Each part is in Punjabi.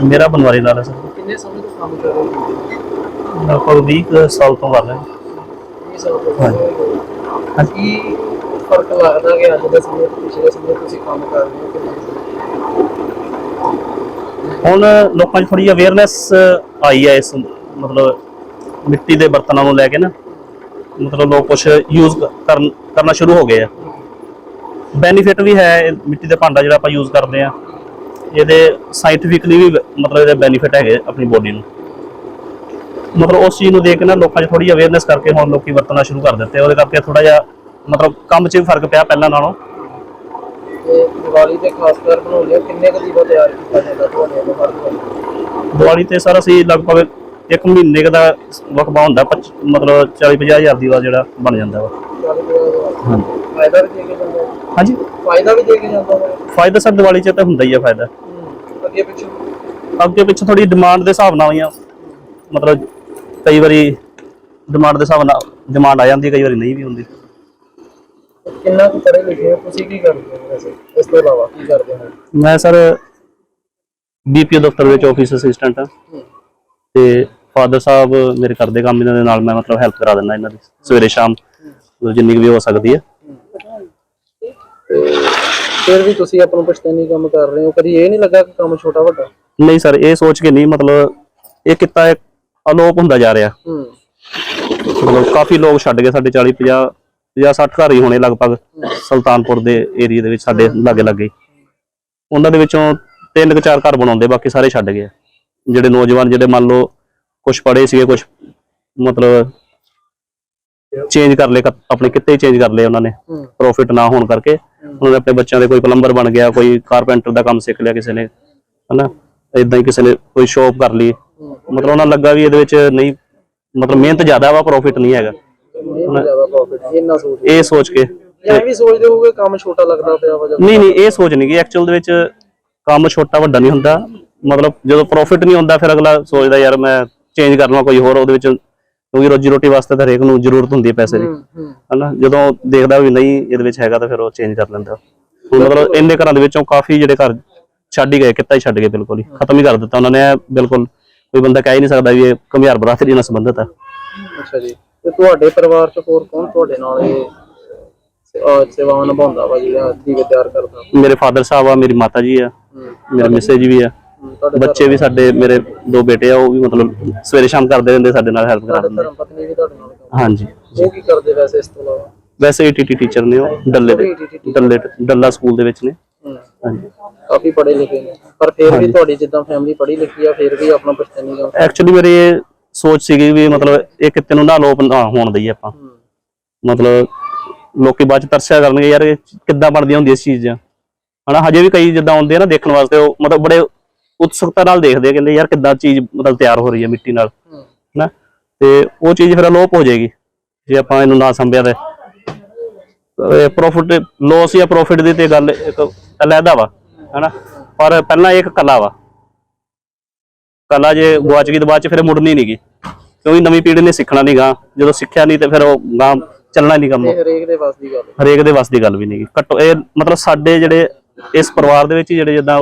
ਮੇਰਾ ਬਨਵਾਰੀ ਨਾਲ ਹੈ ਸਰ। ਕਿੰਨੇ ਸਮੇਂ ਤੋਂ ਕੰਮ ਕਰ ਰਹੇ ਹੋ? ਲਗਭਗ 20 ਕੁ ਸਾਲ ਤੋਂ ਕਰ ਰਹੇ ਹਾਂ। ਹੋ ਕੀ ਫ਼ਰਕ ਲੱਗਦਾ ਕਿ ਅੱਜ ਦੇ ਸਮੇਂ ਤੋਂ ਪਿਛਲੇ ਸਮੇਂ ਤੁਸੀਂ ਕੰਮ ਕਰ ਰਹੇ ਹੋ ਕਿ ਨਹੀਂ? ਹੁਣ ਲੋਕਾਂ 'ਚ ਥੋੜੀ ਅਵੇਅਰਨੈਸ ਆਈ ਹੈ ਇਸ ਮਤਲਬ ਮਿੱਟੀ ਦੇ ਬਰਤਨਾਂ ਨੂੰ ਲੈ ਕੇ ਨਾ। ਮਤਲਬ ਲੋਕ ਕੁਝ ਯੂਜ਼ ਕਰਨ ਕਰਨਾ ਸ਼ੁਰੂ ਹੋ ਗਏ ਆ। ਬੈਨੀਫਿਟ ਵੀ ਹੈ ਇਹ ਮਿੱਟੀ ਦੇ ਭਾਂਡਾ ਜਿਹੜਾ ਆਪਾਂ ਯੂਜ਼ ਕਰਦੇ ਆ। ਇਹਦੇ ਸਾਇੰਟੀਫਿਕਲੀ ਵੀ ਮਤਲਬ ਇਹਦੇ ਬੈਨੀਫਿਟ ਹੈਗੇ ਆਪਣੀ ਬੋਡੀ ਨੂੰ। ਮਤਲਬ ਉਸ ਚੀਜ਼ ਨੂੰ ਦੇਖ ਕੇ ਨਾ ਲੋਕਾਂ 'ਚ ਥੋੜੀ ਅਵੇਅਰਨੈਸ ਕਰਕੇ ਹੁਣ ਲੋਕੀ ਵਰਤਣਾ ਸ਼ੁਰੂ ਕਰ ਦਿੱਤੇ। ਉਹਦੇ ਕਰਕੇ ਥੋੜਾ ਜਿਹਾ ਮਤਲਬ ਕੰਮ 'ਚ ਵੀ ਫ਼ਰਕ ਪਿਆ ਪਹਿਲਾਂ ਨਾਲੋਂ। ਤੇ ਦੀਵਾਲੀ ਤੇ ਖਾਸ ਕਰ ਬਣਾਉਂਦੇ ਹੋ ਕਿੰਨੇ ਕੁ ਦੀਵਾ ਤਿਆਰ ਕੀਤਾ ਜਾਂਦਾ ਤੁਹਾਡੇ ਵੱਲੋਂ ਹਰ ਦੀਵਾਲੀ ਤੇ ਸਰ ਅਸੀਂ ਲਗਭਗ ਇੱਕ ਮਹੀਨੇ ਕੁ ਦਾ ਵਕਬਾ ਹੁੰਦਾ ਮਤਲਬ 40 50 ਹਜ਼ਾਰ ਦੀ ਵਾ ਜਿਹੜਾ ਬਣ ਜਾਂਦਾ ਵਾ। ਦੀਵਾ। ਹਾਂਜੀ। ਫਾਇਦਾ ਦੇ ਕੇ ਜਾਂਦਾ। ਹਾਂਜੀ। ਫਾਇਦਾ ਵੀ ਦੇ ਕੇ ਜਾਂਦਾ ਹੈ ਫਾਇਦਾ ਸਰ ਦੀਵਾਲੀ 'ਚ ਤਾਂ ਹੁੰਦਾ ਹੀ ਆ ਫਾਇਦਾ। ਅੱਗੇ ਪਿੱਛੇ? ਅੱਗੇ ਪਿੱਛੇ ਥੋੜੀ ਡਿਮਾਂਡ ਦੇ ਹਿਸਾਬ ਨਾਲ ਆਈਆਂ ਮਤਲਬ ਕਈ ਵਾਰੀ ਡਿਮਾਂਡ ਦੇ ਹਿਸਾਬ ਨਾਲ ਡਿਮਾਂਡ ਆ ਜਾਂਦੀ ਕਈ ਵਾਰੀ ਨਹੀਂ ਵੀ ਹੁੰਦੀ। ਕਿੰਨਾ ਕੁ ਪੜ੍ਹੇ ਲਿਖੇ ਹੋ? ਤੁਸੀਂ ਕੀ ਕਰਦੇ ਹੋ ਵੈਸੇ? ਇਸ ਤੋਂ ਇਲਾਵਾ ਕੀ ਕਰਦੇ ਹੋ? ਮੈਂ ਸਰ ਬੀਪੀਓ ਦਫ਼ਤਰ ਵਿੱਚ ਆਫਿਸ ਅਸਿਸਟੈਂਟ ਹਾਂ। ਤੇ ਫਾਦਰ ਸਾਹਿਬ ਮੇਰੇ ਕਰਦੇ ਕੰਮ ਇਹਨਾਂ ਦੇ ਨਾਲ ਮੈਂ ਮਤਲਬ ਹੈਲਪ ਕਰਾ ਦਿੰਦਾ ਇਹਨਾਂ ਦੀ। ਸਵੇਰੇ ਸ਼ਾਮ ਜਿੰਨੀ ਵੀ ਹੋ ਸਕਦੀ ਹੈ ਫਿਰ ਵੀ ਤੁਸੀਂ ਆਪਣਾ ਪਛਤਾਨੀ ਕੰਮ ਕਰ ਰਹੇ ਹੋ ਕਦੀ ਇਹ ਨਹੀਂ ਲੱਗਾ ਕਿ ਕੰਮ ਛੋਟਾ ਵੱਡਾ? ਨਹੀਂ ਸਰ ਇਹ ਸੋਚ ਕੇ ਨਹੀਂ ਮਤਲਬ ਇਹ ਕਿੱਤਾ ਇੱਕ ਅਲੋਪ ਹੁੰਦਾ ਜਾ ਰਿਹਾ। ਹੂੰ। ਮਤਲਬ ਕਾਫੀ ਲੋਕ ਛੱਡ ਗਏ ਸਾਡੇ 40 50 50 60 ਘਰ ਹੀ ਹੋਣੇ ਲਗਭਗ ਸੁਲਤਾਨਪੁਰ ਦੇ ਏਰੀਆ ਦੇ ਵਿੱਚ ਸਾਡੇ ਲਾਗੇ ਲਾਗੇ ਉਹਨਾਂ ਦੇ ਵਿੱਚੋਂ ਤਿੰਨ ਕੁ ਚਾਰ ਘਰ ਬਣਾਉਂਦੇ ਬਾਕੀ ਸਾਰੇ ਛੱਡ ਗਏ। ਜਿਹੜੇ ਨੌਜਵਾਨ ਜਿਹੜੇ ਮੰਨ ਲਓ ਕੁਝ ਪੜ੍ਹੇ ਸੀਗੇ ਕੁਝ ਮਤਲਬ ਚੇਂਜ ਕਰ ਲਏ ਆਪਣੇ ਕਿੱਤੇ ਚੇਂਜ ਕਰ ਲਏ ਉਹਨਾਂ ਨੇ। ਪ੍ਰੋਫਿਟ ਨਾ ਹੋਣ ਕਰਕੇ ਉਹਨਾਂ ਨੇ ਆਪਣੇ ਬੱਚਿਆਂ ਦੇ ਕੋਈ ਪਲੰਬਰ ਬਣ ਗਿਆ ਕੋਈ ਕਾਰਪੈਂਟਰ ਦਾ ਕੰਮ ਸਿੱਖ ਲਿਆ ਕਿਸੇ ਨੇ ਹਨਾ? ਇਦਾਂ ਹੀ ਕਿਸੇ ਨੇ ਕੋਈ ਸ਼ੋਪ ਕਰ ਲਈ। ਮਤਲਬ ਉਹਨਾਂ ਲੱਗਾ ਵੀ ਇਹਦੇ ਵਿੱਚ ਨਹੀਂ ਮਤਲਬ ਮਿਹਨਤ ਜ਼ਿਆਦਾ ਵਾ ਪ੍ਰੋਫਿਟ ਨਹੀਂ ਹੈਗਾ। ਇਹ ਜ਼ਿਆਦਾ ਪ੍ਰੋਫਿਟ ਇੰਨਾ ਸੋਚ ਇਹ ਸੋਚ ਕੇ ਇਹ ਵੀ ਸੋਚਦੇ ਹੋਗੇ ਕੰਮ ਛੋਟਾ ਲੱਗਦਾ ਪਿਆ ਵਾ ਜਦ ਨਹੀਂ ਨਹੀਂ ਇਹ ਸੋਚ ਨਹੀਂ ਕਿ ਐਕਚੁਅਲ ਦੇ ਵਿੱਚ ਕੰਮ ਛੋਟਾ ਵੱਡਾ ਨਹੀਂ ਹੁੰਦਾ। ਮਤਲਬ ਜਦੋਂ ਪ੍ਰੋਫਿਟ ਨਹੀਂ ਹੁੰਦਾ ਫਿਰ ਅਗਲਾ ਸੋਚਦਾ ਯਾਰ ਮੈਂ ਚੇਂਜ ਕਰਨਾ ਕੋਈ ਹੋਰ ਉਹਦੇ ਵਿੱਚ ਕਿਉਂਕਿ ਰੋਜੀ ਰੋਟੀ ਵਾਸਤੇ ਤਾਂ ਹਰੇਕ ਨੂੰ ਜ਼ਰੂਰਤ ਹੁੰਦੀ ਹੈ ਪੈਸੇ ਦੀ। ਹਨਾ? ਜਦੋਂ ਦੇਖਦਾ ਵੀ ਨਹੀਂ ਇਹਦੇ ਵਿੱਚ ਹੈਗਾ ਤਾਂ ਫਿਰ ਉਹ ਚੇਂਜ ਕਰ ਲੈਂਦਾ। ਹੁਣ ਮਤਲਬ ਇੰਨੇ ਘਰਾਂ ਦੇ ਵਿੱਚੋਂ ਕਾਫੀ ਜਿਹੜੇ ਘਰ ਛੱਡ ਹੀ ਗਏ ਕਿੱਤਾ ਹੀ ਛੱਡ ਗਏ ਬਿਲਕੁਲ ਹੀ। ਖਤਮ ਹੀ ਕਰ ਦਿੱਤਾ ਉਹਨਾਂ ਨੇ। ਬਿਲਕੁਲ ਕੋਈ ਬੰਦਾ ਕਹਿ ਹੀ ਨਹੀਂ ਸਕਦਾ ਵੀ ਇਹ ਘੁਮਿਆਰ ਬਰਾਦਰੀ ਨਾਲ ਸੰਬੰਧਿਤ ਹੈ ਅੱਛਾ ਜੀ। ਤੇ ਤੁਹਾਡੇ ਪਰਿਵਾਰ ਚ ਹੋਰ ਕੌਣ ਤੁਹਾਡੇ ਨਾਲ ਇਹ ਸੇਵਾਵਾਂ ਨਿਭਾਉਂਦਾ ਵਾ ਜਿਹੜਾ ਦੀਵੇ ਤਿਆਰ ਕਰਦਾ? ਮੇਰੇ ਫਾਦਰ ਸਾਹਿਬ ਆ ਮੇਰੀ ਮਾਤਾ ਜੀ ਆ ਮੇਰੇ ਮਿਸੇ ਜੀ ਵੀ ਆ। ਬੱਚੇ ਵੀ ਸਾਡੇ ਮੇਰੇ ਦੋ ਬੇਟੇ ਆ ਉਹ ਵੀ ਮਤਲਬ ਸਵੇਰੇ ਸ਼ਾਮ ਕਰਦੇ ਰਹਿੰਦੇ ਸਾਡੇ ਨਾਲ ਹੈਲਪ ਕਰਾ ਤੁਹਾਡੇ ਦਿੰਦੇ। ਧਰਮ ਪਤਨੀ ਵੀ ਤੁਹਾਡੇ ਨਾਲ ਕੰਮ ਹਾਂਜੀ। ਉਹ ਕੀ ਕਰਦੇ ਵੈਸੇ ਇਸ ਤੋਂ ਇਲਾਵਾ? ਵੈਸੇ ਈਟੀਟੀ ਟੀਚਰ ਨੇ ਉਹ ਡੱਲੇ ਦੇ ਡੱਲੇ ਡੱਲਾ ਸਕੂਲ ਦੇ ਵਿੱਚ ਨੇ। ਹਾਂਜੀ। ਕਾਫੀ ਪੜ੍ਹੇ ਲਿਖੇ ਨੇ। ਪਰ ਫਿਰ ਵੀ ਤੁਹਾਡੀ ਜਿੱਦਾਂ ਫੈਮਿਲੀ ਪੜ੍ਹੀ ਲਿਖੀ ਆ ਫਿਰ ਵੀ ਆਪਣਾ ਪਛਤਾਨੀ ਕੰਮ ਐਕਚੁਅਲੀ ਮੇਰੀ ਇਹ ਸੋਚ ਸੀਗੀ ਵੀ ਮਤਲਬ ਇਹ ਕਿਤੇ ਨੂੰ ਨਾ ਲੋਪ ਨਾ ਹੋਣ ਦਈਏ ਆਪਾਂ। ਮਤਲਬ ਲੋਕੀ ਬਾਅਦ ਚ ਤਰਸਿਆ ਕਰਨਗੇ ਯਾਰ ਇਹ ਕਿੱਦਾਂ ਬਣਦੀਆਂ ਹੁੰਦੀਆਂ ਇਸ ਚੀਜ਼ਾਂ। ਹਨਾ ਹਜੇ ਵੀ ਕਈ ਜਿੱਦਾਂ ਆਉਂਦੇ ਆ ਨਾ ਦੇਖਣ ਵਾਸਤੇ ਉਹ ਮਤਲਬ ਬੜੇ ਉਤਸੁਕਤਾ ਨਾਲ ਦੇਖਦੇ ਆ ਕਹਿੰਦੇ ਯਾਰ ਕਿੱਦਾਂ ਚੀਜ਼ ਮਤਲਬ ਤਿਆਰ ਹੋ ਰਹੀ ਹੈ ਮਿੱਟੀ ਨਾਲ ਹਨਾ? ਤੇ ਉਹ ਚੀਜ਼ ਫਿਰ ਅਲੋਪ ਹੋ ਜਾਏਗੀ ਜੇ ਆਪਾਂ ਇਹਨੂੰ ਨਾ ਸੰਭਿਆ ਤੇ। ਪ੍ਰੋਫਿਟ ਲੋਸ ਜਾਂ ਪ੍ਰੋਫਿਟ ਦੀ ਤੇ ਗੱਲ ਇੱਕ ਅਲੱਗਾ ਵਾ ਹਨਾ? ਪਰ ਪਹਿਲਾਂ ਇਹ ਇੱਕ ਕਲਾ ਵਾ। ਕਲਾ ਜੇ ਗਵਾਚ ਗਈ ਤਾਂ ਬਾਅਦ ਚ ਫਿਰ ਮੁੜਨੀ ਨਹੀਂਗੀ ਕਿਉਂਕਿ ਨਵੀਂ ਪੀੜ੍ਹੀ ਨੇ ਸਿੱਖਣਾ ਨਹੀਂਗਾ ਜਦੋਂ ਸਿੱਖਿਆ ਨਹੀਂ ਤੇ ਫਿਰ ਉਹ ਗਾਂ ਚੱਲਣਾ ਨਹੀਂ ਕੰਮ। ਹਰੇਕ ਦੇ ਵੱਸ ਦੀ ਗੱਲ। ਹਰੇਕ ਦੇ ਵੱਸ ਦੀ ਗੱਲ ਵੀ ਨਹੀਂਗੀ ਘੱਟੋ ਇਹ ਮਤਲਬ ਸਾਡੇ ਜਿਹੜੇ ਇਸ ਪਰਿਵਾਰ ਦੇ ਵਿੱਚ ਜਿਹੜੇ ਜਿੱਦਾਂ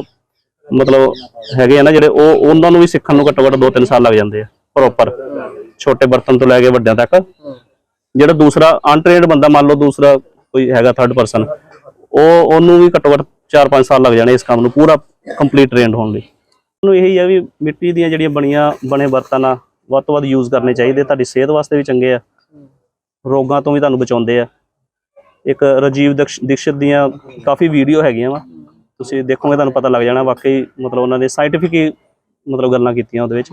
ਮਤਲਬ ਹੈਗੇ ਆ ਨਾ ਜਿਹੜੇ, ਉਹ ਉਹਨਾਂ ਨੂੰ ਵੀ ਸਿੱਖਣ ਨੂੰ ਘੱਟੋ ਘੱਟ 2-3 ਸਾਲ ਲੱਗ ਜਾਂਦੇ ਆ ਪ੍ਰੋਪਰ ਛੋਟੇ ਬਰਤਨ ਤੋਂ ਲੈ ਕੇ ਵੱਡਿਆਂ ਤੱਕ। ਜਿਹੜਾ ਦੂਸਰਾ ਅਨਟ੍ਰੇਨਡ ਬੰਦਾ, ਮੰਨ ਲਓ ਦੂਸਰਾ ਕੋਈ ਹੈਗਾ ਥਰਡ ਪਰਸਨ ਉਹ, ਉਹਨੂੰ ਵੀ ਘੱਟੋ ਘੱਟ 4-5 ਸਾਲ ਲੱਗ ਜਾਣੇ ਇਸ ਕੰਮ ਨੂੰ, ਪੂਰਾ ਕੰਪਲੀਟ ਟ੍ਰੇਨਡ ਹੋਣ ਲਈ। ਉਹਨੂੰ ਇਹੀ ਆ ਵੀ ਮਿੱਟੀ ਦੀਆਂ ਜਿਹੜੀਆਂ ਬਣੀਆਂ, ਬਣੇ ਬਰਤਨ ਆ, ਵੱਧ ਤੋਂ ਵੱਧ ਯੂਜ਼ ਕਰਨੇ ਚਾਹੀਦੇ, ਤੁਹਾਡੀ ਸਿਹਤ ਵਾਸਤੇ ਵੀ ਚੰਗੇ ਆ। ਰੋਗਾਂ ਤੋਂ ਵੀ ਤੁਹਾਨੂੰ ਬਚਾਉਂਦੇ ਆ। ਇੱਕ ਰਾਜੀਵ ਦਕਸ਼- ਦੀਕਸ਼ਿਤ ਦੀਆਂ ਕਾਫੀ ਵੀਡੀਓ ਹੈਗੀਆਂ ਵਾ। ਤੁਸੀਂ ਦੇਖੋਗੇ ਤੁਹਾਨੂੰ ਪਤਾ ਲੱਗ ਜਾਣਾ ਵਾਕਈ ਮਤਲਬ ਉਹਨਾਂ ਨੇ ਸਾਇੰਟੀਫਿਕ ਹੀ ਮਤਲਬ ਗੱਲਾਂ ਕੀਤੀਆਂ ਉਹਦੇ ਵਿੱਚ।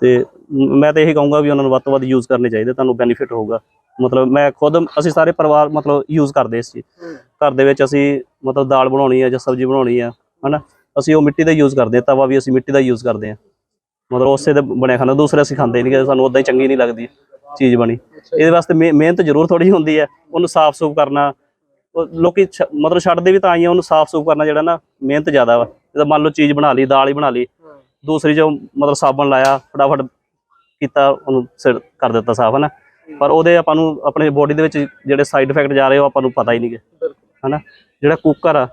ਤੇ ਮ- ਤਾਂ ਇਹੀ ਕਹੂੰਗਾ ਵੀ ਉਹਨਾਂ ਨੂੰ ਵੱਧ ਤੋਂ ਵੱਧ ਯੂਜ਼ ਕਰਨੇ ਚਾਹੀਦੇ ਤੁਹਾਨੂੰ ਬੈਨੀਫਿਟ ਹੋਊਗਾ। ਮਤਲਬ ਮੈਂ ਖੁਦ ਅਸੀਂ ਸਾਰੇ ਪਰਿਵਾਰ ਮਤਲਬ ਯੂਜ਼ ਕਰਦੇ ਇਸ ਚੀਜ਼ ਘਰ ਦੇ ਵਿੱਚ ਅਸੀਂ ਮਤਲਬ ਦਾਲ ਬਣਾਉਣੀ ਆ ਜਾਂ ਸਬਜ਼ੀ ਬਣਾਉਣੀ ਆ ਹਨਾ? ਅਸੀਂ ਉਹ ਮਿੱਟੀ ਦਾ ਯੂਜ਼ ਕਰਦੇ ਆ ਤਵਾ ਵੀ ਅਸੀਂ ਮਿੱਟੀ ਦਾ ਯੂਜ਼ ਕਰਦੇ ਆ। ਮਤਲਬ ਉਸੇ ਦੇ ਬਣਿਆ ਖਾਣਾ ਦੂਸਰੇ ਅਸੀਂ ਖਾਂਦੇ ਨਹੀਂ ਕਿ ਸਾਨੂੰ ਉਦਾਂ ਹੀ ਚੰਗੀ ਨਹੀਂ ਲੱਗਦੀ ਚੀਜ਼ ਬਣੀ। ਇਹਦੇ ਵਾਸਤੇ ਮਿਹ- ਮਿਹਨਤ ਜ਼ਰੂਰ ਥੋੜੀ ਹੁੰਦੀ ਹੈ ਉਹਨੂੰ ਸਾਫ਼ ਸੂਫ ਕਰਨਾ ਲੋਕੀ ਮਤਲਬ ਛੱਡਦੇ ਵੀ ਤਾਂ ਆਈ ਆ ਉਹਨੂੰ ਸਾਫ਼ ਸੂਫ ਕਰਨਾ ਜਿਹੜਾ ਨਾ ਮਿਹਨਤ ਜ਼ਿਆਦਾ ਵਾ। ਜਦੋਂ ਮੰਨ ਲਓ ਚੀਜ਼ ਬਣਾ ਲਈ ਦਾਲ ਹੀ ਬਣਾ ਲਈ ਦੂਸਰੀ ਜੋ ਮਤਲਬ ਸਾਬਣ ਲਾਇਆ ਫਟਾਫਟ ਕੀਤਾ ਉਹਨੂੰ ਸਿਰ ਕਰ ਦਿੱਤਾ ਸਾਫ਼ ਹਨਾ। ਪਰ ਉਹਦੇ ਆਪਾਂ ਨੂੰ ਆਪਣੇ ਬੋਡੀ ਦੇ ਵਿੱਚ ਜਿਹੜੇ ਸਾਈਡ ਇਫੈਕਟ ਜਾ ਰਹੇ ਉਹ ਆਪਾਂ ਨੂੰ ਪਤਾ ਹੀ ਨਹੀਂਗੇ ਬਿਲਕੁਲ। ਹਨਾ। ਜਿਹੜਾ ਕੁੱਕਰ ਆ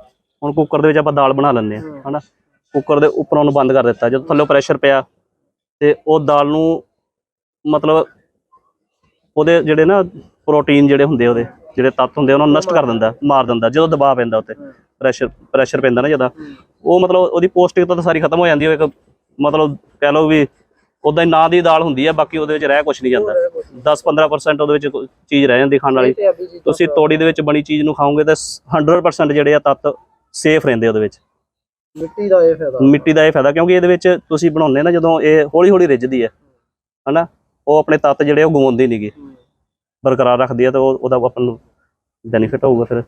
ਹੁਣ ਕੁੱਕਰ ਦੇ ਵਿੱਚ ਆਪਾਂ ਦਾਲ ਬਣਾ ਲੈਂਦੇ ਆ ਹਨਾ। ਕੁੱਕਰ ਦੇ ਉੱਪਰੋਂ ਨੂੰ ਬੰਦ ਕਰ ਦਿੱਤਾ ਜਦੋਂ ਥੱਲੇ ਪ੍ਰੈਸ਼ਰ ਪਿਆ ਤੇ ਉਹ ਦਾਲ ਨੂੰ ਮਤਲਬ ਉਹਦੇ ਜਿਹੜੇ ਨਾ ਪ੍ਰੋਟੀਨ ਜਿਹੜੇ ਹੁੰਦੇ ਉਹਦੇ ਜਿਹੜੇ ਤੱਤ ਹੁੰਦੇ ਉਹਨਾਂ ਨੂੰ ਨਸ਼ਟ ਕਰ ਦਿੰਦਾ ਮਾਰ ਦਿੰਦਾ ਜਦੋਂ ਦਬਾਅ ਪੈਂਦਾ ਉੱਤੇ ਪ੍ਰੈਸ਼ਰ ਪ੍ਰੈਸ਼ਰ ਪੈਂਦਾ ਨਾ ਜਦੋਂ। ਉਹ ਮਤਲਬ ਉਹਦੀ ਪੌਸ਼ਟਿਕਤਾ ਤਾਂ ਸਾਰੀ ਖਤਮ ਹੋ ਜਾਂਦੀ ਹੈ ਇੱਕ ਮਤਲਬ ਕਹਿ ਲਓ ਵੀ ਉਦਾਂ ਹੀ ਨਾਂ ਦੀ ਦਾਲ ਹੁੰਦੀ ਹੈ ਬਾਕੀ ਉਹਦੇ ਵਿੱਚ ਰਹਿ ਕੁਝ ਨਹੀਂ ਜਾਂਦਾ। 10-15% ਉਹਦੇ ਵਿੱਚ ਚੀਜ਼ ਰਹਿ ਜਾਂਦੀ ਖਾਣ ਵਾਲੀ। ਤੁਸੀਂ ਤੋੜੀ ਦੇ ਵਿੱਚ ਬਣੀ ਚੀਜ਼ ਨੂੰ ਖਾਓਗੇ ਤਾਂ 100% ਜਿਹੜੇ ਆ ਤੱਤ ਸੇਫ ਰਹਿੰਦੇ ਉਹਦੇ ਵਿੱਚ। ਮਿੱਟੀ ਦਾ ਇਹ ਫਾਇਦਾ। ਮਿੱਟੀ ਦਾ ਇਹ ਫਾਇਦਾ ਕਿਉਂਕਿ ਇਹਦੇ ਵਿੱਚ ਤੁਸੀਂ ਬਣਾਉਂਦੇ ਨਾ ਜਦੋਂ ਇਹ ਹੌਲੀ ਹੌਲੀ ਰਿੱਝਦੀ ਹੈ ਹਨਾ? ਉਹ ਆਪਣੇ ਤੱਤ ਜਿਹੜੇ ਉਹ ਗਵਾਉਂਦੀ ਨਹੀਂਗੀ ਬਰਕਰਾਰ ਰੱਖਦੀ ਹੈ ਤਾਂ ਉਹ ਉਹਦਾ ਆਪਾਂ ਨੂੰ ਬੈਨੀਫਿਟ ਹੋਊਗਾ ਫਿਰ।